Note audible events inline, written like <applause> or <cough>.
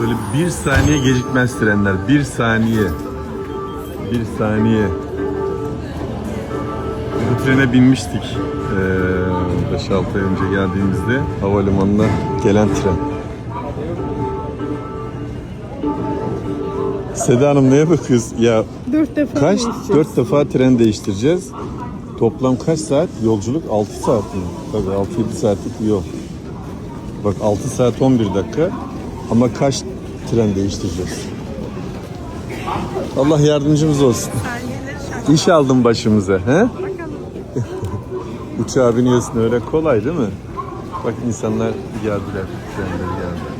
Böyle bir saniye gecikmez trenler. Bir saniye. Bir saniye. Bu trene binmiştik. Ee, 5-6 ay önce geldiğimizde havalimanına gelen tren. Seda Hanım neye bakıyorsun? Ya Dört defa kaç? değişeceğiz. Dört defa tren değiştireceğiz. Toplam kaç saat? Yolculuk 6 saat mi? Tabii 6-7 saatlik bir yol. Bak 6 saat 11 dakika. Ama kaç tren değiştireceğiz? Allah yardımcımız olsun. İş aldım başımıza. He? <laughs> Uçağa biniyorsun öyle kolay değil mi? Bak insanlar geldiler. Trenleri geldi.